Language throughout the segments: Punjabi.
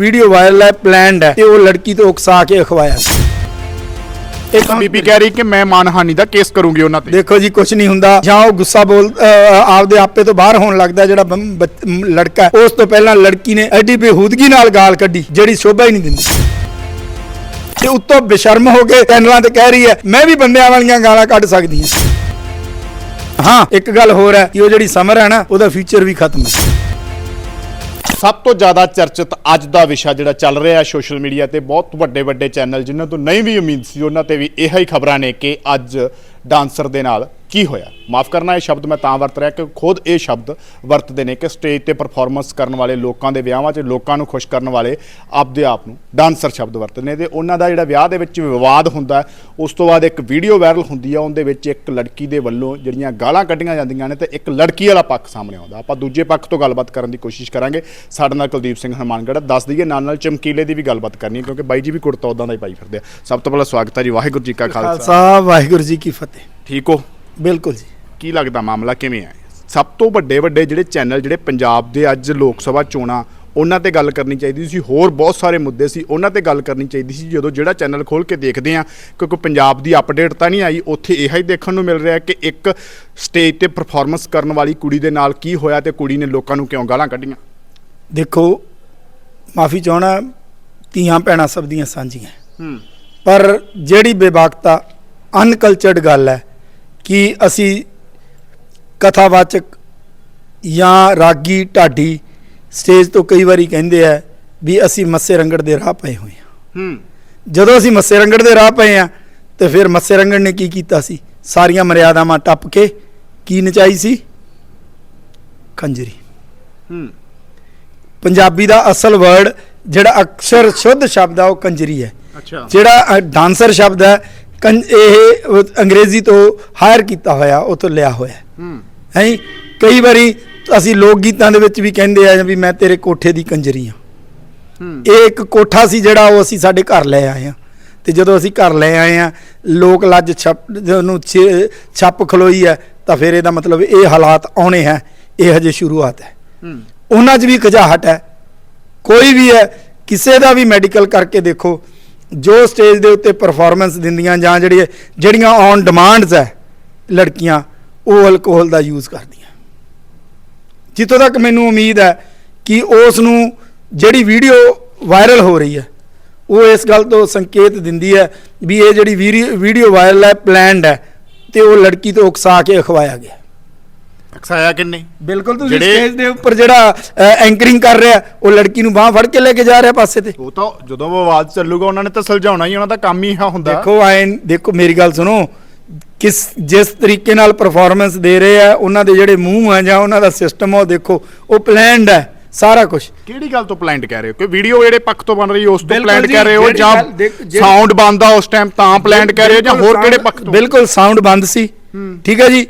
ਵੀਡੀਓ ਵਾਇਰਲ ਹੈ ਪਲਾਨਡ ਹੈ ਤੇ ਉਹ ਲੜਕੀ ਤੋਂ ਉਕਸਾ ਕੇ ਅਖਵਾਇਆ ਇੱਕ ਬੀਬੀ ਕਹਿ ਰਹੀ ਕਿ ਮੈਂ ਮਾਨਹਾਨੀ ਦਾ ਕੇਸ ਕਰੂੰਗੀ ਉਹਨਾਂ ਤੇ। ਦੇਖੋ ਜੀ ਕੁਝ ਨਹੀਂ ਹੁੰਦਾ। ਜਾਂ ਉਹ ਗੁੱਸਾ ਬੋਲ ਅਹ, ਆਪਦੇ ਆਪੇ ਤੋਂ ਬਾਹਰ ਹੋਣ ਲੱਗਦਾ ਜਿਹੜਾ ਬੰ- ਬੱਚ- ਮ, ਲੜਕਾ ਹੈ। ਉਸ ਤੋਂ ਪਹਿਲਾਂ ਲੜਕੀ ਨੇ ਐਡੀ ਬੇਹੂਦਗੀ ਨਾਲ ਗਾਲ ਕੱਢੀ ਜਿਹੜੀ ਸ਼ੋਭਾ ਹੀ ਨਹੀਂ ਦਿੰਦੀ। ਤੇ ਉੱਤੋਂ ਬੇਸ਼ਰਮ ਹੋ ਕੇ ਚੈਨਲਾਂ ਤੇ ਕਹਿ ਰਹੀ ਹੈ ਮੈਂ ਵੀ ਬੰਦਿਆਂ ਵਾਲੀਆਂ ਗਾਲਾਂ ਕੱਢ ਸਕਦੀ ਹਾਂ। ਹਾਂ ਇੱਕ ਗੱਲ ਹੋਰ ਹੈ ਕਿ ਉਹ ਜਿਹੜੀ ਸਮਰ ਹੈ ਨਾ ਉਹਦਾ ਫਿਊਚਰ ਵੀ ਖਤਮ ਹੈ। ਸਭ ਤੋਂ ਜ਼ਿਆਦਾ ਚਰਚਿਤ ਅੱਜ ਦਾ ਵਿਸ਼ਾ ਜਿਹੜਾ ਚੱਲ ਰਿਹਾ ਹੈ ਸੋਸ਼ਲ ਮੀਡੀਆ ਤੇ, ਬਹੁਤ ਵੱਡੇ ਵੱਡੇ ਚੈਨਲ ਜਿਨ੍ਹਾਂ ਤੋਂ ਨਹੀਂ ਵੀ ਉਮੀਦ ਸੀ, ਉਹਨਾਂ ਤੇ ਵੀ ਇਹੋ ਹੀ ਖਬਰਾਂ ਨੇ ਕਿ ਅੱਜ ਡਾਂਸਰ ਦੇ ਨਾਲ ਕੀ ਹੋਇਆ? ਮਾਫ ਕਰਨਾ ਇਹ ਸ਼ਬਦ ਮੈਂ ਤਾਂ ਵਰਤ ਰਿਹਾ ਕਿ ਖੁਦ ਇਹ ਸ਼ਬਦ ਵਰਤਦੇ ਨੇ ਕਿ ਸਟੇਜ ਤੇ ਪਰਫਾਰਮੈਂਸ ਕਰਨ ਵਾਲੇ ਲੋਕਾਂ ਦੇ ਵਿਆਹਾਂ 'ਚ ਲੋਕਾਂ ਨੂੰ ਖੁਸ਼ ਕਰਨ ਵਾਲੇ ਆਪਦੇ ਆਪ ਨੂੰ ਡਾਂਸਰ ਸ਼ਬਦ ਵਰਤਦੇ ਨੇ ਤੇ ਉਹਨਾਂ ਦਾ ਜਿਹੜਾ ਵਿਆਹ ਦੇ ਵਿੱਚ ਵਿਵਾਦ ਹੁੰਦਾ ਉਸ ਤੋਂ ਬਾਅਦ ਇੱਕ ਵੀਡੀਓ ਵਾਇਰਲ ਹੁੰਦੀ ਆ ਉਹਦੇ ਵਿੱਚ ਇੱਕ ਲੜਕੀ ਦੇ ਵੱਲੋਂ ਜਿਹੜੀਆਂ ਗਾਲਾਂ ਕੱਢੀਆਂ ਜਾਂਦੀਆਂ ਨੇ ਤੇ ਇੱਕ ਲੜਕੀ ਵਾਲਾ ਪੱਖ ਸਾਹਮਣੇ ਆਉਂਦਾ। ਆਪਾਂ ਦੂਜੇ ਪੱਖ ਤੋਂ ਗੱਲਬਾਤ ਕਰਨ ਦੀ ਕੋਸ਼ਿਸ਼ ਕਰਾਂਗੇ। ਸਾਡੇ ਨਾਲ ਕੁਲਦੀਪ ਸਿੰਘ ਹਨੂਮਾਨਗੜ੍ਹ ਦੱਸ ਦਈਏ ਨਾਲ ਨਾਲ ਚਮਕੀਲੇ ਦੀ ਵੀ ਗੱਲਬਾਤ ਕਰਨੀ ਹੈ ਕਿਉਂਕਿ ਬਾਈ ਜੀ ਵੀ ਕੁੜਤਾ ਉਦਾਂ ਦਾ ਹੀ ਪਾਈ ਫਿਰਦੇ ਆ। ਸਭ ਤੋਂ ਪਹਿਲਾਂ ਸਵਾਗਤ ਹੈ ਜੀ ਵਾਹਿਗੁਰੂ ਜੀ ਕਾ ਖਾਲਸਾ। ਖਾਲਸਾ ਵਾਹਿਗੁਰੂ ਜੀ ਕੀ ਫਤਿਹ। ਠੀਕ ਹੋ? ਬਿਲਕੁਲ ਜੀ। ਕੀ ਲੱਗਦਾ ਮਾਮਲਾ ਕਿਵੇਂ ਹੈ ਸਭ ਤੋਂ ਵੱਡੇ ਵੱਡੇ ਜਿਹੜੇ ਚੈਨਲ ਜਿਹੜੇ ਪੰਜਾਬ ਦੇ ਅੱਜ ਲੋਕ ਸਭਾ ਚੋਣਾਂ ਉਹਨਾਂ ਤੇ ਗੱਲ ਕਰਨੀ ਚਾਹੀਦੀ ਸੀ। ਹੋਰ ਬਹੁਤ ਸਾਰੇ ਮੁੱਦੇ ਸੀ ਉਹਨਾਂ ਤੇ ਗੱਲ ਕਰਨੀ ਚਾਹੀਦੀ ਸੀ ਜਦੋਂ ਜਿਹੜਾ ਚੈਨਲ ਖੋਲ ਕੇ ਦੇਖਦੇ ਆ ਕਿਉਂਕਿ ਪੰਜਾਬ ਦੀ ਅਪਡੇਟ ਤਾਂ ਨਹੀਂ ਆਈ ਉੱਥੇ ਇਹ ਹੀ ਦੇਖਣ ਨੂੰ ਮਿਲ ਰਿਹਾ ਕਿ ਇੱਕ ਸਟੇਜ ਤੇ ਪਰਫਾਰਮੈਂਸ ਕਰਨ ਵਾਲੀ ਕੁੜੀ ਦੇ ਨਾਲ ਕੀ ਹੋਇਆ ਤੇ ਕੁੜੀ ਨੇ ਲੋਕਾਂ ਨੂੰ ਕਿਉਂ ਗਾਲਾਂ ਕੱਢੀਆਂ? ਦੇਖੋ ਮਾਫੀ ਚਾਹਣਾ ਧੀਆਂ ਭੈਣਾਂ ਸਭ ਦੀਆਂ ਸਾਂਝੀਆਂ। ਹੂੰ। ਪਰ ਜਿਹੜੀ ਬੇਬਾਕਤਾ ਅਨਕਲਚਰਡ ਗੱਲ ਹੈ ਕਿ ਅਸੀਂ ਕਥਾਵਾਚਕ ਜਾਂ ਰਾਗੀ ਢਾਡੀ ਸਟੇਜ ਤੋਂ ਕਈ ਵਾਰੀ ਕਹਿੰਦੇ ਆ ਵੀ ਅਸੀਂ ਮੱਸੇ ਰੰਗੜ ਦੇ ਰਾਹ ਪਏ ਹੋਏ ਹਾਂ। ਹੂੰ। ਜਦੋਂ ਅਸੀਂ ਮੱਸੇ ਰੰਗੜ ਦੇ ਰਾਹ ਪਏ ਆ ਤੇ ਫਿਰ ਮੱਸੇ ਰੰਗੜ ਨੇ ਕੀ ਕੀਤਾ ਸੀ? ਸਾਰੀਆਂ ਮਰਿਆਦਾਵਾਂ ਟੱਪ ਕੇ ਕੀ ਨਚਾਈ ਸੀ? ਖੰਜਰੀ। ਹੂੰ। ਪੰਜਾਬੀ ਦਾ ਅਸਲ ਵਰਡ ਜਿਹੜਾ ਅਕਸ਼ਰ ਸ਼ੁੱਧ ਸ਼ਬਦ ਆ ਉਹ ਕੰਜਰੀ ਹੈ। ਅੱਛਾ। ਜਿਹੜਾ ਡਾਂਸਰ ਸ਼ਬਦ ਹੈ ਇਹ ਉਹ ਅੰਗਰੇਜ਼ੀ ਤੋਂ ਹਾਇਰ ਕੀਤਾ ਹੋਇਆ ਉਹ ਤੋਂ ਲਿਆ ਹੋਇਆ ਹੂੰ। ਹੈ। ਕਈ ਵਾਰੀ ਅਸੀਂ ਲੋਕ ਗੀਤਾਂ ਦੇ ਵਿੱਚ ਵੀ ਕਹਿੰਦੇ ਆ ਵੀ ਮੈਂ ਤੇਰੇ ਕੋਠੇ ਦੀ ਕੰਜਰੀ ਆ ਹੂੰ। ਇਹ ਇੱਕ ਕੋਠਾ ਸੀ ਜਿਹੜਾ ਉਹ ਅਸੀਂ ਸਾਡੇ ਘਰ ਲੈ ਆਏ ਆ ਤੇ ਜਦੋਂ ਅਸੀਂ ਘਰ ਲੈ ਆਏ ਆ ਲੋਕ ਲੱਜ ਛੱਪ ਨੂੰ ਛੱਪ ਖਲੋਈ ਹੈ ਤਾਂ ਫਿਰ ਇਹਦਾ ਮਤਲਬ ਇਹ ਹਾਲਾਤ ਆਉਣੇ ਹੈ। ਇਹ ਹਜੇ ਸ਼ੁਰੂਆਤ ਹੂੰ। ਉਹਨਾਂ 'ਚ ਵੀ ਖਜਾਹਟ ਹੈ। ਕੋਈ ਵੀ ਹੈ ਕਿਸੇ ਦਾ ਵੀ ਮੈਡੀਕਲ ਕਰਕੇ ਦੇਖੋ ਜੋ ਸਟੇਜ ਦੇ ਉੱਤੇ ਪਰਫਾਰਮੈਂਸ ਦਿੰਦੀਆਂ ਜਾਂ ਜਿਹੜੀ ਜਿਹੜੀਆਂ ਔਨ ਡਿਮਾਂਡਸ ਹੈ ਲੜਕੀਆਂ, ਉਹ ਅਲਕੋਹਲ ਦਾ ਯੂਜ਼ ਕਰਦੀਆਂ। ਜਿੱਥੋਂ ਤੱਕ ਮੈਨੂੰ ਉਮੀਦ ਹੈ ਕਿ ਉਸ ਨੂੰ ਜਿਹੜੀ ਵੀਡੀਓ ਵਾਇਰਲ ਹੋ ਰਹੀ ਹੈ, ਉਹ ਇਸ ਗੱਲ ਤੋਂ ਸੰਕੇਤ ਦਿੰਦੀ ਹੈ ਵੀ ਇਹ ਜਿਹੜੀ ਵੀਡੀਓ ਵਾਇਰਲ ਹੈ ਪਲਾਨਡ ਹੈ, ਤੇ ਉਹ ਲੜਕੀ ਤੋਂ ਉਕਸਾ ਕੇ ਅਖਵਾਇਆ ਗਿਆ। ਅਕਸਾਇਆ ਕਿੰਨੇ? ਬਿਲਕੁਲ ਤੁਸੀਂ ਸਟੇਜ ਦੇ ਉੱਪਰ ਜਿਹੜਾ ਐਂਕਰਿੰਗ ਕਰ ਰਿਹਾ ਉਹ ਲੜਕੀ ਨੂੰ ਬਾਹ ਫੜ ਕੇ ਲੈ ਕੇ ਜਾ ਰਿਹਾ ਪਾਸੇ ਤੇ। ਉਹ ਤਾਂ ਜਦੋਂ ਉਹ ਆਵਾਜ਼ ਚੱਲੂਗਾ ਉਹਨਾਂ ਨੇ ਤਾਂ ਸੁਲਝਾਉਣਾ ਹੀ ਉਹਨਾਂ ਦਾ ਕੰਮ ਹੀ ਇਹ ਹੁੰਦਾ। ਦੇਖੋ ਆਏ ਦੇਖੋ ਮੇਰੀ ਗੱਲ ਸੁਣੋ। ਕਿਸ ਜਿਸ ਤਰੀਕੇ ਨਾਲ ਪਰਫਾਰਮੈਂਸ ਦੇ ਰਹੇ ਆ ਉਹਨਾਂ ਦੇ ਜਿਹੜੇ ਮੂੰਹ ਆ ਜਾਂ ਉਹਨਾਂ ਦਾ ਸਿਸਟਮ ਆ ਉਹ ਦੇਖੋ ਉਹ ਪਲਾਨਡ ਹੈ ਸਾਰਾ ਕੁਝ ਕਿਹੜੀ ਗੱਲ ਤੋਂ ਪਲਾਨਡ ਕਹਿ ਰਹੇ ਹੋ? ਕਿ ਵੀਡੀਓ ਜਿਹੜੇ ਪੱਖ ਤੋਂ ਬਣ ਰਹੀ ਉਸ ਤੋਂ ਪਲਾਨਡ ਕਹਿ ਰਹੇ ਹੋ ਜਾਂ ਸਾਊਂਡ ਬੰਦਾ ਉਸ ਟਾਈਮ ਤਾਂ ਪਲਾਨਡ ਕਹਿ ਰਹੇ ਹੋ ਜਾਂ ਹੋਰ ਕਿਹੜੇ ਪੱਖ ਤੋਂ? ਬਿਲਕੁਲ ਸਾਊਂਡ ਬੰਦ ਸੀ। ਠੀਕ ਹੈ ਜੀ?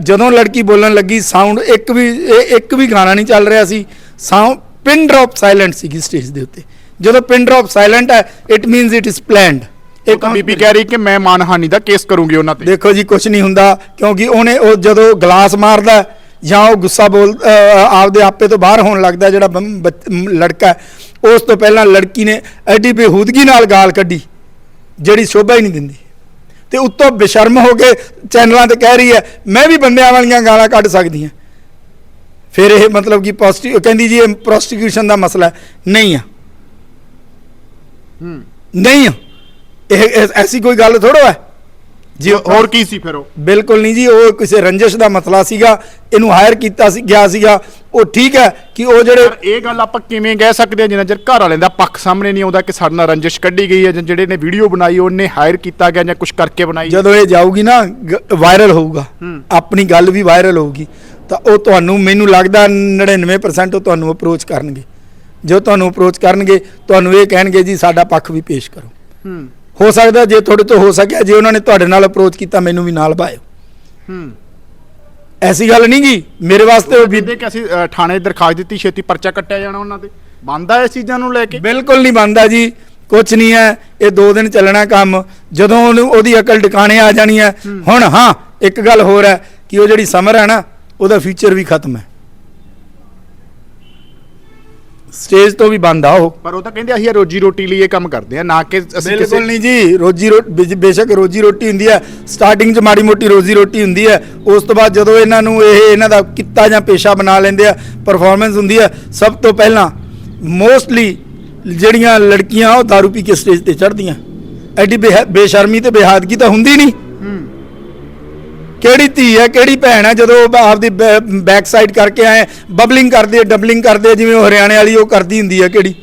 ਜਦੋਂ ਲੜਕੀ ਬੋਲਣ ਲੱਗੀ ਸਾਊਂਡ ਇੱਕ ਵੀ ਇੱਕ ਵੀ ਗਾਣਾ ਨਹੀਂ ਚੱਲ ਰਿਹਾ ਸੀ ਸਾਊਂਡ ਪਿਨ ਡ੍ਰੌਪ ਸਾਇਲੈਂਟ ਸੀਗੀ ਸਟੇਜ ਦੇ ਉੱਤੇ। ਜਦੋਂ ਪਿਨ ਡ੍ਰੌਪ ਸਾਇਲੈਂਟ ਹੈ it means it is planned ਤਾਂ ਬੀਬੀ ਕਹਿ ਰਹੀ ਕਿ ਮੈਂ ਮਾਨਹਾਨੀ ਦਾ ਕੇਸ ਕਰੂੰਗੀ ਉਹਨਾਂ ਤੇ। ਦੇਖੋ ਜੀ ਕੁਝ ਨਹੀਂ ਹੁੰਦਾ ਕਿਉਂਕਿ ਉਹਨੇ ਉਹ ਜਦੋਂ ਗਲਾਸ ਮਾਰਦਾ ਜਾਂ ਉਹ ਗੁੱਸਾ ਬੋਲ ਆਪਦੇ ਆਪੇ ਤੋਂ ਬਾਹਰ ਹੋਣ ਲੱਗਦਾ ਜਿਹੜਾ ਲੜਕਾ ਉਸ ਤੋਂ ਪਹਿਲਾਂ ਲੜਕੀ ਨੇ ਐਡੀ ਬੇਹੂਦਗੀ ਨਾਲ ਗਾਲ ਕੱਢੀ ਜਿਹੜੀ ਸ਼ੋਭਾ ਹੀ ਨਹੀਂ ਦਿੰਦੀ। ਤੇ ਉੱਤੋਂ ਬੇਸ਼ਰਮ ਹੋ ਕੇ ਚੈਨਲਾਂ ਤੇ ਕਹਿ ਰਹੀ ਹੈ ਮੈਂ ਵੀ ਬੰਦਿਆਂ ਵਾਲੀਆਂ ਗਾਲਾਂ ਕੱਢ ਸਕਦੀ ਹਾਂ। ਫਿਰ ਇਹ ਮਤਲਬ ਕਿ ਪੋਸਟੀ ਕਹਿੰਦੀ ਜੀ ਇਹ ਪ੍ਰੋਸਟੀਕਿਊਸ਼ਨ ਦਾ ਮਸਲਾ। ਨਹੀਂ ਆ। ਹੂੰ। ਨਹੀਂ ਇਹ- ਐਸੀ ਕੋਈ ਗੱਲ ਥੋੜੋ ਹੈ? ਜੀ ਹੋਰ ਕੀ ਸੀ ਫਿਰ ਉਹ? ਬਿਲਕੁਲ ਨਹੀਂ ਜੀ ਉਹ ਕਿਸੇ ਰੰਜਿਸ਼ ਦਾ ਮਸਲਾ ਸੀਗਾ ਇਹਨੂੰ ਹਾਇਰ ਕੀਤਾ ਸੀ ਗਿਆ ਸੀਗਾ। ਉਹ ਠੀਕ ਹੈ ਕਿ ਉਹ ਜਿਹੜੇ ਇਹ ਗੱਲ ਆਪਾਂ ਕਿਵੇਂ ਕਹਿ ਸਕਦੇ ਹਾਂ ਜਿੰਨਾ ਚਿਰ ਘਰ ਵਾਲਿਆਂ ਦਾ ਪੱਖ ਸਾਹਮਣੇ ਨਹੀਂ ਆਉਂਦਾ ਕਿ ਸਾਡੇ ਨਾਲ ਰੰਜਿਸ਼ ਕੱਢੀ ਗਈ ਹੈ ਜਾਂ ਜਿਹੜੇ ਨੇ ਵੀਡੀਓ ਬਣਾਈ ਉਹਨੇ ਹਾਇਰ ਕੀਤਾ ਗਿਆ ਜਾਂ ਕੁਝ ਕਰਕੇ ਬਣਾਈ। ਜਦੋਂ ਇਹ ਜਾਊਗੀ ਨਾ ਵਾਇਰਲ ਹੋਊਗਾ। ਆਪਣੀ ਗੱਲ ਵੀ ਵਾਇਰਲ ਹੋਊਗੀ। ਤਾਂ ਉਹ ਤੁਹਾਨੂੰ ਮੈਨੂੰ ਲੱਗਦਾ 99% ਉਹ ਤੁਹਾਨੂੰ ਅਪਰੋਚ ਕਰਨਗੇ। ਜੋ ਤੁਹਾਨੂੰ ਅਪਰੋਚ ਕਰਨਗੇ ਤੁਹਾਨੂੰ ਇਹ ਕਹਿਣਗੇ ਜੀ ਸਾਡਾ ਪੱਖ ਵੀ ਪੇਸ਼ ਕਰੋ। ਹੂੰ। ਹੋ ਸਕਦਾ ਜੇ ਤੁਹਾਡੇ ਤੋਂ ਹੋ ਸਕਿਆ ਜੇ ਉਹਨਾਂ ਨੇ ਤੁਹਾਡੇ ਨਾਲ ਅਪਰੋਚ ਕੀਤਾ ਮੈਨੂੰ ਵੀ ਨਾਲ ਭਾਇਓ ਹੂੰ। ਐਸੀ ਗੱਲ ਨਹੀਂ ਗੀ ਮੇਰੇ ਵਾਸਤੇ ਉਹ ਕਹਿੰਦੇ ਕਿ ਅਸੀਂ ਥਾਣੇ ਦਰਖਾਸਤ ਦਿੱਤੀ ਛੇਤੀ ਪਰਚਾ ਕੱਟਿਆ ਜਾਣਾ ਉਹਨਾਂ ਤੇ। ਬੰਦਾ ਇਸ ਚੀਜ਼ਾਂ ਨੂੰ ਲੈ ਕੇ? ਬਿਲਕੁਲ ਨਹੀਂ ਬੰਦਾ ਜੀ ਕੁਝ ਨਹੀਂ ਹੈ ਇਹ ਦੋ ਦਿਨ ਚੱਲਣਾ ਕੰਮ। ਜਦੋਂ ਉਹਨੂੰ ਉਹਦੀ ਅਕਲ ਟਿਕਾਣੇ ਆ ਜਾਣੀ ਹੈ ਹੁਣ ਹਾਂ ਇੱਕ ਗੱਲ ਹੋਰ ਹੈ ਕਿ ਉਹ ਜਿਹੜੀ ਸਮਰ ਹੈ ਨਾ ਉਹਦਾ ਫਿਊਚਰ ਵੀ ਖਤਮ ਹੈ। ਸਟੇਜ ਤੋਂ ਵੀ ਬੰਦ ਆ ਉਹ। ਪਰ ਉਹ ਤਾਂ ਕਹਿੰਦੇ ਅਸੀਂ ਰੋਜੀ ਰੋਟੀ ਲਈ ਇਹ ਕੰਮ ਕਰਦੇ ਆ ਨਾ ਕਿ ਅਸੀਂ ਬਿਲਕੁਲ ਨਹੀਂ ਜੀ ਰੋਜੀ ਰੋਟੀ ਬੇਸ਼ੱਕ ਰੋਜੀ ਰੋਟੀ ਹੁੰਦੀ ਹੈ ਸਟਾਰਟਿੰਗ 'ਚ ਮਾੜੀ ਮੋਟੀ ਰੋਜੀ ਰੋਟੀ ਹੁੰਦੀ ਹੈ ਉਸ ਤੋਂ ਬਾਅਦ ਜਦੋਂ ਇਹਨਾਂ ਨੂੰ ਇਹ ਇਹਨਾਂ ਦਾ ਕਿੱਤਾ ਜਾਂ ਪੇਸ਼ਾ ਬਣਾ ਲੈਂਦੇ ਆ ਪਰਫਾਰਮੈਂਸ ਹੁੰਦੀ ਹੈ ਸਭ ਤੋਂ ਪਹਿਲਾਂ ਮੋਸਟਲੀ ਜਿਹੜੀਆਂ ਲੜਕੀਆਂ ਉਹ दारू ਪੀ ਕੇ ਸਟੇਜ ਤੇ ਚੜ੍ਹਦੀਆਂ। ਐਡੀ ਬੇਹ- ਬੇਸ਼ਰਮੀ ਤੇ ਬੇਹਾਦਗੀ ਤਾਂ ਹੁੰਦੀ ਨਹੀਂ। ਕਿਹੜੀ ਧੀ ਹੈ ਕਿਹੜੀ ਭੈਣ ਹੈ ਜਦੋਂ ਉਹ ਆਪਦੀ ਬੈਕ ਸਾਈਡ ਕਰਕੇ ਆਏ ਬਬਲਿੰਗ ਕਰਦੇ ਡਬਲਿੰਗ ਕਰਦੇ ਜਿਵੇਂ ਉਹ ਹਰਿਆਣੇ ਵਾਲੀ ਉਹ ਕਰਦੀ ਹੁੰਦੀ ਹੈ ਕਿਹੜੀ?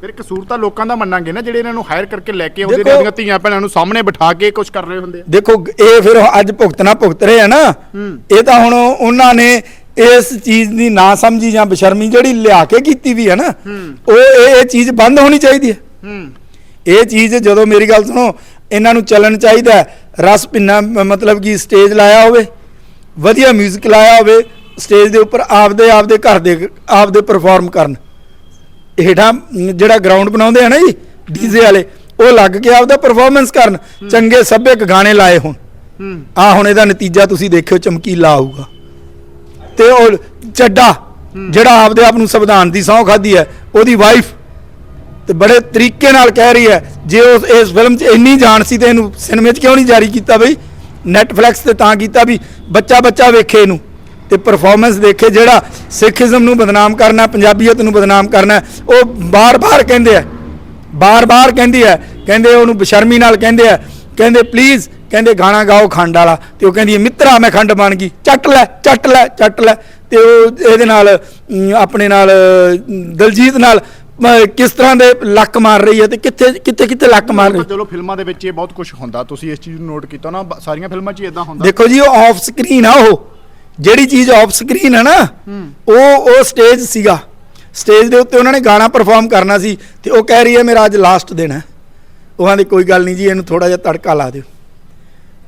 ਫਿਰ ਕਸੂਰ ਤਾਂ ਲੋਕਾਂ ਦਾ ਮੰਨਾਂਗੇ ਨਾ ਜਿਹੜੇ ਇਹਨਾਂ ਨੂੰ ਹਾਇਰ ਕਰਕੇ ਲੈ ਕੇ ਆਉਂਦੇ ਨੇ ਆਪਣੀਆਂ ਧੀਆਂ ਭੈਣਾਂ ਨੂੰ ਸਾਹਮਣੇ ਬਿਠਾ ਕੇ ਕੁਝ ਕਰ ਰਹੇ ਹੁੰਦੇ ਆ। ਦੇਖੋ ਇਹ ਫਿਰ ਅੱਜ ਭੁਗਤਣਾ ਭੁਗਤ ਰਹੇ ਆ ਨਾ। ਇਹ ਤਾਂ ਹੁਣ ਉਹਨਾਂ ਨੇ ਇਸ ਚੀਜ਼ ਦੀ ਨਾ ਸਮਝੀ ਜਾਂ ਬਸ਼ਰਮੀ ਜਿਹੜੀ ਲਿਆ ਕੇ ਕੀਤੀ ਵੀ ਹੈ ਨਾ ਉਹ ਇਹ ਇਹ ਚੀਜ਼ ਬੰਦ ਹੋਣੀ ਚਾਹੀਦੀ ਹੂੰ। ਇਹ ਚੀਜ਼ ਜਦੋਂ ਮੇਰੀ ਗੱਲ ਸੁਣੋ ਇਹਨਾਂ ਨੂੰ ਚੱਲਣ ਚਾਹੀਦਾ ਹੈ। ਰਸ ਮ- ਮਤਲਬ ਕਿ ਸਟੇਜ ਲਾਇਆ ਹੋਵੇ ਵਧੀਆ 뮤직 ਲਾਇਆ ਹੋਵੇ ਸਟੇਜ ਦੇ ਉੱਪਰ ਆਪਦੇ ਆਪਦੇ ਘਰ ਦੇ ਆਪਦੇ ਪਰਫਾਰਮ ਕਰਨ। ਹੇਠਾਂ ਜਿਹੜਾ ਗਰਾਊਂਡ ਬਣਾਉਂਦੇ ਆ ਨਾ ਜੀ ਡੀਜ਼ੇ ਵਾਲੇ ਉਹ ਲੱਗ ਕੇ ਆਪਦਾ ਪਰਫਾਰਮੈਂਸ ਕਰਨ ਚੰਗੇ ਸੱਭਿਅਕ ਗਾਣੇ ਲਾਏ ਹੋਣ। ਆ ਹੁਣ ਇਹਦਾ ਨਤੀਜਾ ਤੁਸੀਂ ਦੇਖਿਓ ਚਮਕੀਲਾ ਆਊਗਾ। ਤੇ ਉਹ ਚੱਡਾ ਜਿਹੜਾ ਆਪਦੇ ਆਪ ਨੂੰ ਸੰਵਿਧਾਨ ਦੀ ਸਹੁੰ ਖਾਦੀ ਹੈ ਉਹਦੀ ਵਾਈਫ ਤੇ ਬੜੇ ਤਰੀਕੇ ਨਾਲ ਕਹਿ ਰਹੀ ਹੈ ਜੇ ਉਸ ਇਸ ਫਿਲਮ 'ਚ ਇੰਨੀ ਜਾਣ ਸੀ ਤੇ ਇਹਨੂੰ ਸਿਨੇਮੇ 'ਚ ਕਿਉਂ ਨਹੀਂ ਜਾਰੀ ਕੀਤਾ ਬਈ? ਨੈਟਫਲਿਕਸ ਤੇ ਤਾਂ ਕੀਤਾ ਵੀ ਬੱਚਾ ਬੱਚਾ ਵੇਖੇ ਇਹਨੂੰ ਤੇ ਪਰਫਾਰਮੈਂਸ ਦੇਖੇ ਜਿਹੜਾ ਸਿੱਖੀਜ਼ਮ ਨੂੰ ਬਦਨਾਮ ਕਰਨਾ ਪੰਜਾਬੀਅਤ ਨੂੰ ਬਦਨਾਮ ਕਰਨਾ ਉਹ ਬਾਰ-ਬਾਰ ਕਹਿੰਦੇ ਆ। ਬਾਰ-ਬਾਰ ਕਹਿੰਦੀ ਹੈ। ਕਹਿੰਦੇ ਉਹਨੂੰ ਬਸ਼ਰਮੀ ਨਾਲ ਕਹਿੰਦੇ ਆ। ਕਹਿੰਦੇ ਪਲੀਜ਼ ਕਹਿੰਦੇ ਗਾਣਾ ਗਾਓ ਖੰਡ ਵਾਲਾ। ਤੇ ਉਹ ਕਹਿੰਦੀ ਹੈ, ਮਿੱਤਰਾ ਮੈਂ ਖੰਡ ਬਣ ਗਈ। ਚੱਟ ਲੈ ਚੱਟ ਲੈ ਚੱਟ ਲੈ। ਤੇ ਉਹ ਇਹਦੇ ਨਾਲ ਆਪਣੇ ਨਾਲ ਅਮ, ਦਲਜੀਤ ਨਾਲ ਕਿਸ ਤਰ੍ਹਾਂ ਦੇ ਲੱਕ ਮਾਰ ਰਹੀ ਹੈ ਤੇ ਕਿੱਥੇ ਕਿੱਥੇ ਕਿੱਥੇ ਲੱਕ ਮਾਰ ਰਹੀ ਚਲੋ ਫਿਲਮਾਂ ਦੇ ਵਿੱਚ ਇਹ ਬਹੁਤ ਕੁਝ ਹੁੰਦਾ ਤੁਸੀਂ ਇਸ ਚੀਜ਼ ਨੂੰ ਨੋਟ ਕੀਤਾ ਨਾ ਸਾਰੀਆਂ ਫਿਲਮਾਂ 'ਚ ਇਦਾਂ ਹੁੰਦਾ। ਦੇਖੋ ਜੀ ਉਹ ਆਫ ਸਕਰੀਨ ਆ ਉਹ। ਜਿਹੜੀ ਚੀਜ਼ ਆਫ ਸਕਰੀਨ ਹੈ ਨਾ ਉਹ ਉਹ ਸਟੇਜ ਸੀਗਾ। ਸਟੇਜ ਦੇ ਉੱਤੇ ਉਹਨਾਂ ਨੇ ਗਾਣਾ ਪਰਫਾਰਮ ਕਰਨਾ ਸੀ ਤੇ ਉਹ ਕਹਿ ਰਹੀ ਹੈ ਮੇਰਾ ਅੱਜ ਲਾਸਟ ਦਿਨ ਹੈ। ਉਹਨਾਂ ਦੀ ਕੋਈ ਗੱਲ ਨਹੀਂ ਜੀ ਇਹਨੂੰ ਥੋੜਾ ਜਿਹਾ ਤੜਕਾ ਲਾ ਦਿਓ।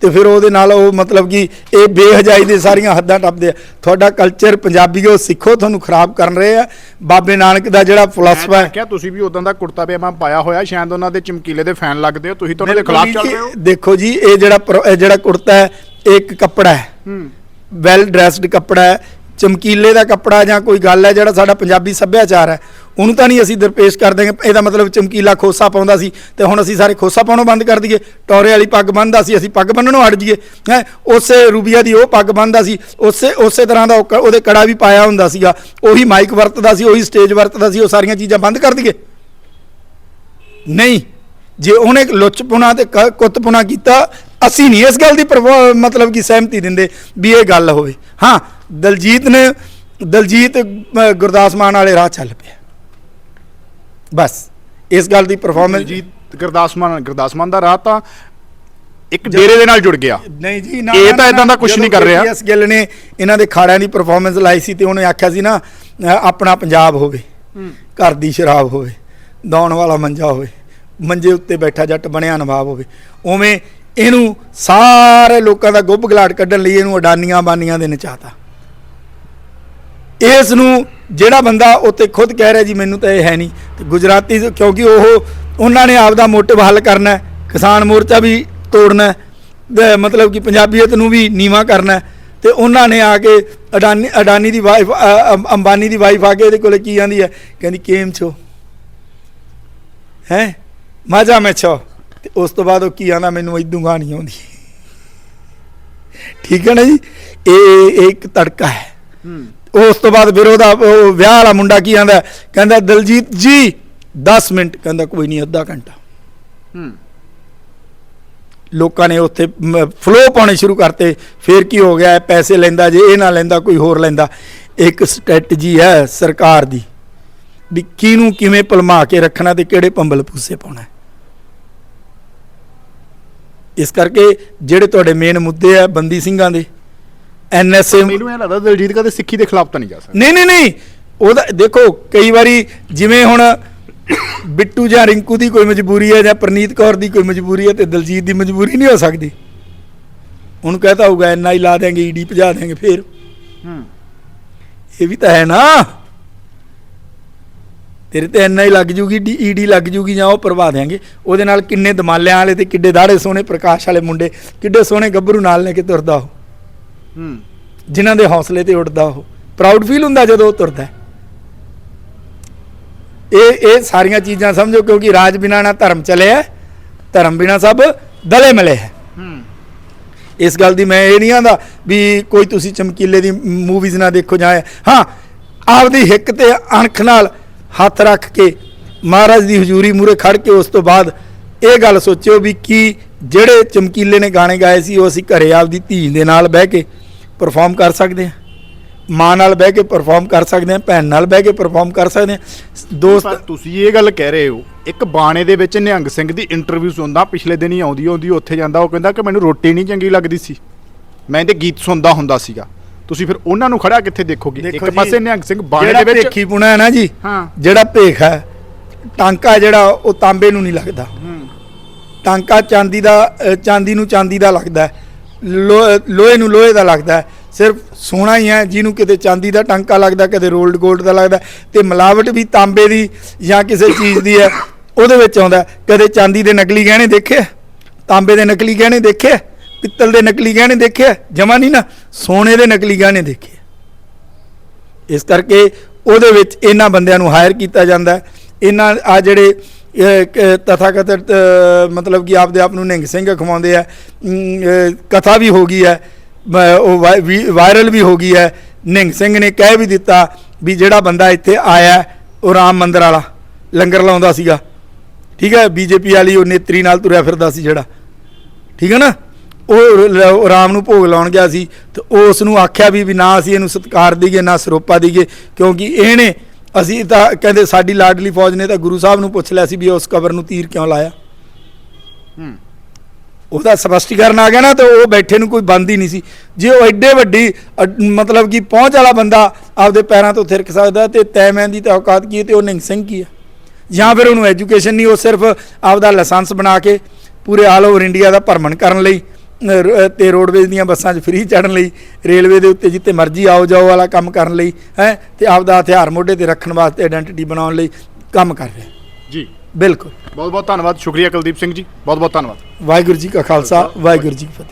ਤੇ ਫਿਰ ਉਹਦੇ ਨਾਲ ਉਹ ਮਤਲਬ ਕਿ ਇਹ ਬੇਹਜਾਈ ਦੇ ਸਾਰੀਆਂ ਹੱਦਾਂ ਟੱਪਦੇ ਆ। ਤੁਹਾਡਾ ਕਲਚਰ ਪੰਜਾਬੀਓ ਸਿੱਖੋ ਤੁਹਾਨੂੰ ਖਰਾਬ ਕਰਨ ਰਹੇ ਆ। ਬਾਬੇ ਨਾਨਕ ਦਾ ਜਿਹੜਾ ਫਲਸਫਾ ਹੈ ਕਿਹਾ ਤੁਸੀਂ ਵੀ ਉਦਾਂ ਦਾ ਕੁੜਤਾ ਪਜਾਮਾ ਪਾਇਆ ਹੋਇਆ ਸ਼ਾਇਦ ਉਹਨਾਂ ਦੇ ਚਮਕੀਲੇ ਦੇ ਫੈਨ ਲੱਗਦੇ ਹੋ। ਤੁਸੀਂ ਤਾਂ ਉਹਨਾਂ ਦੇ ਖਿਲਾਫ ਚੱਲ ਰਹੇ ਹੋ। ਦੇਖੋ ਜੀ ਇਹ ਜਿਹੜਾ ਜਿਹੜਾ ਕੁੜਤਾ ਹੈ ਇੱਕ ਕੱਪੜਾ ਹੈ। ਹੂੰ। ਵੈਲ ਡਰੈਸਡ ਕੱਪੜਾ ਹੈ। ਚਮਕੀਲੇ ਦਾ ਕੱਪੜਾ ਜਾਂ ਕੋਈ ਗੱਲ ਹੈ ਜਿਹੜਾ ਸਾਡਾ ਪੰਜਾਬੀ ਸੱਭਿਆਚਾਰ ਹੈ, ਉਹਨੂੰ ਤਾਂ ਨਹੀਂ ਅਸੀਂ ਦਰਪੇਸ਼ ਕਰ ਦੇਂਗੇ ਇਹਦਾ ਮਤਲਬ ਚਮਕੀਲਾ ਖੋਸਾ ਪਾਉਂਦਾ ਸੀ ਤੇ ਹੁਣ ਅਸੀਂ ਸਾਰੇ ਖੋਸਾ ਪਾਉਣੋਂ ਬੰਦ ਕਰ ਦਈਏ, ਟੌਰੇ ਵਾਲੀ ਪੱਗ ਬੰਨਦਾ ਸੀ, ਅਸੀਂ ਪੱਗ ਬੰਨਣੋਂ ਹਟ ਜਾਈਏ, ਹੈ, ਉਸੇ ਰੂਬੀਆ ਦੀ ਉਹ ਪੱਗ ਬੰਨਦਾ ਸੀ, ਉਸੇ ਉਸੇ ਤਰ੍ਹਾਂ ਦਾ ਉਹ ਕ- ਉਹਦੇ ਕੜਾ ਵੀ ਪਾਇਆ ਹੁੰਦਾ ਸੀਗਾ, ਉਹੀ ਮਾਈਕ ਵਰਤਦਾ ਸੀ, ਉਹੀ ਸਟੇਜ ਵਰਤਦਾ ਸੀ, ਉਹ ਸਾਰੀਆਂ ਚੀਜ਼ਾਂ ਬੰਦ ਕਰ ਦਈਏ। ਨਹੀਂ, ਜੇ ਉਹਨੇ ਲੁੱਚਪੁਣਾ ਤੇ ਕ- ਕੁੱਤਪੁਣਾ ਕੀਤਾ, ਅਸੀਂ ਨਹੀਂ ਇਸ ਗੱਲ ਦੀ ਪ੍ਰਵਾ- ਮਤਲਬ ਕਿ ਸਹਿਮਤੀ ਦਿੰਦੇ ਵੀ ਇਹ ਗੱਲ ਹੋਵੇ। ਹਾਂ ਦਲਜੀਤ ਨੇ ਦਲਜੀਤ ਗੁਰਦਾਸ ਮਾਨ ਵਾਲੇ ਰਾਹ ਚੱਲ ਪਿਆ। ਬਸ ਇਸ ਗੱਲ ਦੀ ਪਰਫਾਰਮੈਂਸ ਜੀ ਗੁਰਦਾਸਮਾਨ ਗੁਰਦਾਸਮਾਨ ਦਾ ਰਾਹ ਤਾਂ ਇੱਕ ਡੇਰੇ ਦੇ ਨਾਲ ਜੁੜ ਗਿਆ। ਨਹੀਂ ਜੀ ਨਾ ਇਹ ਨਾ, ਤਾਂ ਨਾ, ਏਦਾਂ ਦਾ ਕੁਛ ਜਦੋਂ ਨਹੀਂ ਕਰ ਰਿਹਾ। KPS ਗਿੱਲ ਨੇ ਇਹਨਾਂ ਦੇ ਖਾੜਿਆਂ ਦੀ ਪਰਫਾਰਮੈਂਸ ਲਾਈ ਸੀ ਤੇ ਉਹਨੇ ਆਖਿਆ ਸੀ ਨਾ ਅ, ਆਪਣਾ ਪੰਜਾਬ ਹੋਵੇ ਘਰ ਦੀ ਸ਼ਰਾਬ ਹੋਵੇ ਦੌਣ ਵਾਲਾ ਮੰਜਾ ਹੋਵੇ ਮੰਜੇ ਉੱਤੇ ਬੈਠਾ ਜੱਟ ਬਣਿਆ ਨਵਾਬ ਹੋਵੇ। ਉਵੇਂ ਇਹਨੂੰ ਸਾਰੇ ਲੋਕਾਂ ਦਾ ਗੁੱਬ ਗਲਾਟ ਕੱਢਣ ਲਈ ਇਹਨੂੰ ਅਡਾਨੀਆਂ ਬਾਨੀਆਂ ਦੇ ਨਚਾਤਾ। ਇਸ ਨੂੰ ਜਿਹੜਾ ਬੰਦਾ ਉੱਤੇ ਖੁਦ ਕਹਿ ਰਿਹਾ ਜੀ, ਮੈਨੂੰ ਤਾਂ ਇਹ ਹੈ ਨਹੀਂ। ਤੇ ਗੁਜਰਾਤੀ ਕਿਉਂਕਿ ਉਹ, ਉਹਨਾਂ ਨੇ ਆਪਦਾ ਮੋਟਿਵ ਹੱਲ ਕਰਨਾ ਕਿਸਾਨ ਮੋਰਚਾ ਵੀ ਤੋੜਨਾ ਮਤਲਬ ਕਿ ਪੰਜਾਬੀਅਤ ਨੂੰ ਵੀ ਨੀਵਾ ਕਰਨਾ ਹੈ। ਤੇ ਉਹਨਾਂ ਨੇ ਆ ਕੇ ਅਡਾਨੀ ਅਡਾਨੀ ਦੀ ਵਾਈਫ ਅੰਬਾਨੀ ਦੀ ਵਾਈਫ ਆ ਕੇ ਇਹਦੇ ਕੋਲੇ ਕੀ ਆਂਦੀ ਹੈ? ਕਹਿੰਦੀ, ਕੇਮ ਛੋ। ਹੈ? ਮਾਜਾ ਮੈਂ ਛੋ। ਤੇ ਉਸ ਤੋਂ ਬਾਅਦ ਉਹ ਕੀ ਆਂਦਾ, ਮੈਨੂੰ ਇਦੋਂ ਗਾ ਨਹੀਂ ਆਉਂਦੀ। ਠੀਕ ਹੈ ਨਾ ਜੀ? ਇਹ ਇੱਕ ਤੜਕਾ ਹੈ। ਉਸ ਤੋਂ ਬਾਅਦ ਫਿਰ ਉਹਦਾ ਉਹ ਵਿਆਹ ਵਾਲਾ ਮੁੰਡਾ ਕੀ ਆਂਦਾ? ਕਹਿੰਦਾ ਦਲਜੀਤ ਜੀ 10 ਮਿੰਟ। ਕਹਿੰਦਾ ਕੋਈ ਨਹੀਂ ਅੱਧਾ ਘੰਟਾ। ਹੂੰ। ਲੋਕਾਂ ਨੇ ਉੱਥੇ ਫਲੋ ਪਾਉਣੇ ਸ਼ੁਰੂ ਕਰਤੇ। ਫਿਰ ਕੀ ਹੋ ਗਿਆ? ਪੈਸੇ ਲੈਂਦਾ ਜੇ ਇਹ ਨਾ ਲੈਂਦਾ ਕੋਈ ਹੋਰ ਲੈਂਦਾ। ਇੱਕ ਸਟ੍ਰੈਟਜੀ ਹੈ ਸਰਕਾਰ ਦੀ ਵੀ ਕਿਹਨੂੰ ਕਿਵੇਂ ਪਲਮਾ ਕੇ ਰੱਖਣਾ ਤੇ ਕਿਹੜੇ ਪੰਬਲ ਪੂਸੇ ਪਾਉਣਾ। ਇਸ ਕਰਕੇ ਜਿਹੜੇ ਤੁਹਾਡੇ ਮੇਨ ਮੁੱਦੇ ਆ ਬੰਦੀ ਸਿੰਘਾਂ ਦੇ ਐਨਐਸਏ ਮੈਨੂੰ ਇਹ ਲੱਗਦਾ ਦਿਲਜੀਤ ਕਦੇ ਸਿੱਖੀ ਦੇ ਖਿਲਾਫ ਤਾਂ ਨਹੀਂ ਜਾ ਸਕਦਾ। ਨਹੀਂ ਨਹੀਂ ਨਹੀਂ। ਉਹਦਾ ਦੇਖੋ ਕਈ ਵਾਰੀ ਜਿਵੇਂ ਹੁਣ ਬਿੱਟੂ ਜਾਂ ਰਿੰਕੂ ਦੀ ਕੋਈ ਮਜਬੂਰੀ ਹੈ ਜਾਂ ਪ੍ਰਨੀਤ ਕੌਰ ਦੀ ਕੋਈ ਮਜਬੂਰੀ ਹੈ ਤੇ ਦਲਜੀਤ ਦੀ ਮਜਬੂਰੀ ਨਹੀਂ ਹੋ ਸਕਦੀ। ਉਹਨੂੰ ਕਹਤਾ ਹੋਊਗਾ ਇੰਨਾ ਹੀ ਲਾ ਦੇਾਂਗੇ ਈਡੀ ਭਜਾ ਦੇਾਂਗੇ ਫੇਰ। ਹੂੰ। ਇਹ ਵੀ ਤਾਂ ਹੈ ਨਾ। ਤੇਰੇ ਤੇ ਇੰਨਾ ਹੀ ਲੱਗ ਜੂਗੀ ਈਡੀ ਲੱਗ ਜੂਗੀ ਜਾਂ ਉਹ ਭਰਵਾ ਦੇਾਂਗੇ ਉਹਦੇ ਨਾਲ ਕਿੰਨੇ ਦਮਾਲਿਆਂ ਵਾਲੇ ਤੇ ਕਿੱਡੇ ਦਾੜੇ ਸੋਹਣੇ ਪ੍ਰਕਾਸ਼ ਵਾਲੇ ਮੁੰਡੇ ਕਿੱਡੇ ਸੋਹਣੇ ਗੱਭਰੂ ਨਾਲ ਲੈ ਕੇ ਤੁਰਦਾ ਉਹ। ਹੂੰ ਜਿਨ੍ਹਾਂ ਦੇ ਹੌਸਲੇ ਤੇ ਉੱਡਦਾ ਉਹ। ਪ੍ਰਾਊਡ ਫੀਲ ਹੁੰਦਾ ਜਦੋਂ ਉਹ ਤੁਰਦਾ ਇਹ ਇਹ ਸਾਰੀਆਂ ਚੀਜ਼ਾਂ ਸਮਝੋ ਕਿਉਂਕਿ ਰਾਜ ਬਿਨਾ ਨਾ ਧਰਮ ਚੱਲਿਆ ਧਰਮ ਬਿਨਾ ਸਭ ਦਲੇ ਮਲੇ ਹੈ। ਇਸ ਗੱਲ ਦੀ ਮੈਂ ਇਹ ਨਹੀਂ ਆਂਦਾ ਵੀ ਕੋਈ ਤੁਸੀਂ ਚਮਕੀਲੇ ਦੀ ਮੂਵੀਜ਼ ਨਾ ਦੇਖੋ ਜਾਂ ਹਾਂ, ਆਪਦੀ ਹਿੱਕ ਤੇ ਅਣਖ ਨਾਲ ਹੱਥ ਰੱਖ ਕੇ ਮਹਾਰਾਜ ਦੀ ਹਜ਼ੂਰੀ ਮੂਰੇ ਖੜ ਕੇ ਉਸ ਤੋਂ ਬਾਅਦ ਇਹ ਗੱਲ ਸੋਚਿਓ ਵੀ ਕੀ ਜਿਹੜੇ ਚਮਕੀਲੇ ਨੇ ਗਾਣੇ ਗਾਏ ਸੀ, ਉਹ ਅਸੀਂ ਘਰੇ ਆਪਦੀ ਧੀ ਦੇ ਨਾਲ ਬਹਿ ਕੇ ਪਰਫਾਰਮ ਕਰ ਸਕਦੇ ਹਾਂ। ਮਾਂ ਨਾਲ ਬਹਿ ਕੇ ਪਰਫਾਰਮ ਕਰ ਸਕਦੇ ਹਾਂ ਭੈਣ ਨਾਲ ਬਹਿ ਕੇ ਪਰਫਾਰਮ ਕਰ ਸਕਦੇ ਪਰ ਦੋਸਤ ਤੁਸੀਂ ਇਹ ਗੱਲ ਕਹਿ ਰਹੇ ਹੋ ਇੱਕ ਬਾਣੇ ਦੇ ਵਿੱਚ ਨਿਹੰਗ ਸਿੰਘ ਦੀ ਇੰਟਰਵਿਊ ਸੁਣਦਾ ਪਿਛਲੇ ਦਿਨ ਹੀ ਆਉਂਦੀ ਆਉਂਦੀ ਉੱਥੇ ਜਾਂਦਾ ਉਹ ਕਹਿੰਦਾ ਕਿ ਮੈਨੂੰ ਰੋਟੀ ਨਹੀਂ ਚੰਗੀ ਲੱਗਦੀ ਸੀ। ਮੈਂ ਇਹਦੇ ਗੀਤ ਸੁਣਦਾ ਹੁੰਦਾ ਸੀਗਾ। ਤੁਸੀਂ ਫਿਰ ਉਹਨਾਂ ਨੂੰ ਖੜਾ ਕਿੱਥੇ ਦੇਖੋਗੇ? ਦੇਖੋ ਇੱਕ ਜੀ, ਪਾਸੇ ਨਿਹੰਗ ਸਿੰਘ ਬਾਣੇ ਜਿਹੜਾ ਦੇ ਵਿੱਚ ਭੇਖੀ ਪੁਣਾ ਹੈ ਨਾ ਜੀ ਹਾਂ। ਜਿਹੜਾ ਭੇਖ ਹੈ ਟਾਂਕਾ ਜਿਹੜਾ ਉਹ ਤਾਂਬੇ ਨੂੰ ਨਹੀਂ ਲੱਗਦਾ। ਟਾਂਕਾ ਚਾਂਦੀ ਦਾ ਅ, ਚਾਂਦੀ ਨੂੰ ਚਾਂਦੀ ਦਾ ਲੱਗਦਾ ਹੈ। ਲੋ- ਲੋਹੇ ਨੂੰ ਲੋਹੇ ਦਾ ਲੱਗਦਾ ਸਿਰਫ ਸੋਨਾ ਹੀ ਹੈ, ਜਿਹਨੂੰ ਕਿਤੇ ਚਾਂਦੀ ਦਾ ਟਾਂਕਾ ਲੱਗਦਾ ਕਦੇ ਰੋਲਡ 골ਡ ਦਾ ਲੱਗਦਾ, ਤੇ ਮਿਲਾਵਟ ਵੀ ਤਾਂਬੇ ਦੀ ਜਾਂ ਕਿਸੇ ਚੀਜ਼ ਦੀ ਹੈ, ਉਹਦੇ ਵਿੱਚ ਆਉਂਦਾ ਕਦੇ ਚਾਂਦੀ ਦੇ ਨਕਲੀ ਗਹਿਣੇ ਦੇਖੇ? ਤਾਂਬੇ ਦੇ ਨਕਲੀ ਗਹਿਣੇ ਦੇਖੇ? ਪਿੱਤਲ ਦੇ ਨਕਲੀ ਗਹਿਣੇ ਦੇਖੇ? ਹੈ? ਜਮਾ ਨਹੀਂ ਨਾ, ਸੋਨੇ ਦੇ ਨਕਲੀ ਗਹਿਣੇ ਦੇਖੇ। ਇਸ ਕਰਕੇ ਉਹਦੇ ਵਿੱਚ ਇਹਨਾਂ ਬੰਦਿਆਂ ਨੂੰ ਹਾਇਰ ਕੀਤਾ ਜਾਂਦਾ ਇਹਨਾਂ ਆ ਜਿਹੜੇ ਤਥਾਕਥਿਤ ਮਤਲਬ ਕਿ ਆਪਦੇ ਆਪ ਨੂੰ ਨਿੰਗ ਸਿੰਘ ਖਵਾਉਂਦੇ ਆ। ਕਥਾ ਵੀ ਹੋ ਗਈ ਹੈ ਉਹ ਵਾਇ- ਵੀ- ਵਾਇਰਲ ਵੀ ਹੋ ਗਈ ਹੈ। ਨਿੰਗ ਸਿੰਘ ਨੇ ਕਹਿ ਵੀ ਦਿੱਤਾ ਵੀ ਜਿਹੜਾ ਬੰਦਾ ਇੱਥੇ ਆਇਆ ਉਹ ਰਾਮ ਮੰਦਰ ਵਾਲਾ, ਲੰਗਰ ਲਾਉਂਦਾ ਸੀਗਾ। ਠੀਕ ਹੈ, ਬੀਜੇਪੀ ਵਾਲੀ ਉਹ ਨੇਤਰੀ ਨਾਲ ਤੁਰਿਆ ਫਿਰਦਾ ਸੀ ਜਿਹੜਾ। ਠੀਕ ਹੈ ਨਾ? ਉਹ ਰਾਮ ਨੂੰ ਭੋਗ ਲਾਉਣ ਗਿਆ ਸੀ ਤੇ ਉਸ ਨੂੰ ਆਖਿਆ ਵੀ ਵੀ ਨਾ ਅਸੀਂ ਇਹਨੂੰ ਸਤਿਕਾਰ ਦਈਏ, ਨਾ ਸਰੋਪਾ ਦਈਏ, ਕਿਉਂਕਿ ਇਹਨੇ ਅਸੀਂ ਤਾਂ ਕਹਿੰਦੇ ਸਾਡੀ ਲਾਡਲੀ ਫੌਜ ਨੇ ਤਾਂ ਗੁਰੂ ਸਾਹਿਬ ਨੂੰ ਪੁੱਛ ਲਿਆ ਸੀ ਵੀ ਉਸ ਕਬਰ ਨੂੰ ਤੀਰ ਕਿਉਂ ਲਾਇਆ? ਹੂੰ। ਉਹਦਾ ਸਪਸ਼ਟੀਕਰਨ ਆ ਗਿਆ ਨਾ ਤੇ ਉਹ ਬੈਠੇ ਨੂੰ ਕੋਈ ਬੰਦ ਹੀ ਨਹੀਂ ਸੀ। ਜੇ ਉਹ ਐਡੇ ਵੱਡੀ ਮਤਲਬ ਕਿ ਪਹੁੰਚ ਵਾਲਾ ਬੰਦਾ ਆਪਦੇ ਪੈਰਾਂ ਤੋਂ ਥਿਰਕ ਸਕਦਾ ਤੇ ਤੈਮੈਨ ਦੀ ਤਾਂ ਔਕਾਤ ਕੀ ਹੈ ਤੇ ਉਹ ਨਿਹੰਗ ਸਿੰਘ ਕੀ ਹੈ? ਜਾਂ ਫਿਰ ਉਹਨੂੰ ਐਜੂਕੇਸ਼ਨ ਨਹੀਂ ਉਹ ਸਿਰਫ ਆਪਦਾ ਲਾਇਸੈਂਸ ਬਣਾ ਕੇ ਪੂਰੇ ਆਲ ਓਵਰ ਇੰਡੀਆ ਦਾ ਭਰਮਣ ਕਰਨ ਲਈ ਤੇ ਰੋਡਵੇਜ਼ ਦੀਆਂ ਬੱਸਾਂ 'ਚ ਫ੍ਰੀ ਚੜਨ ਲਈ ਰੇਲਵੇ ਦੇ ਉੱਤੇ ਜਿੱਥੇ ਮਰਜ਼ੀ ਆਓ ਜਾਓ ਵਾਲਾ ਕੰਮ ਕਰਨ ਲਈ ਹੈ ਤੇ ਆਪਦਾ ਹਥਿਆਰ ਮੋਢੇ ਤੇ ਰੱਖਣ ਵਾਸਤੇ ਆਇਡੈਂਟੀਟੀ ਬਣਾਉਣ ਲਈ ਕੰਮ ਕਰ ਰਿਹਾ। ਜੀ। ਬਿਲਕੁਲ। ਬਹੁਤ ਬਹੁਤ ਧੰਨਵਾਦ ਸ਼ੁਕਰੀਆ ਕੁਲਦੀਪ ਸਿੰਘ ਜੀ। ਬਹੁਤ ਬਹੁਤ ਧੰਨਵਾਦ। ਵਾਹਿਗੁਰੂ ਜੀ ਕਾ ਖਾਲਸਾ ਵਾਹਿਗੁਰੂ ਜੀ ਕੀ ਫਤਿਹ।